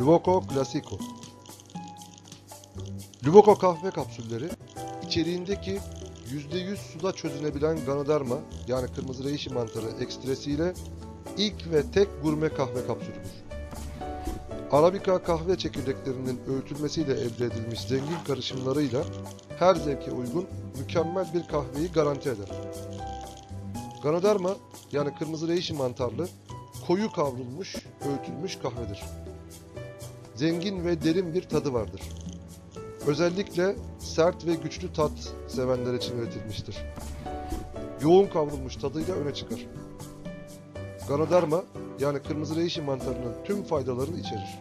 Luvoko Classico Luvoko kahve kapsülleri içeriğindeki %100 suda çözünebilen Ganoderma yani kırmızı reishi mantarı ekstresiyle ilk ve tek gurme kahve kapsülüdür. Arabica kahve çekirdeklerinin öğütülmesiyle elde edilmiş zengin karışımlarıyla her zevke uygun mükemmel bir kahveyi garanti eder. Ganoderma yani kırmızı reishi mantarlı koyu kavrulmuş, öğütülmüş kahvedir. Zengin ve derin bir tadı vardır. Özellikle sert ve güçlü tat sevenler için üretilmiştir. Yoğun kavrulmuş tadıyla öne çıkar. Ganoderma yani kırmızı reishi mantarının tüm faydalarını içerir.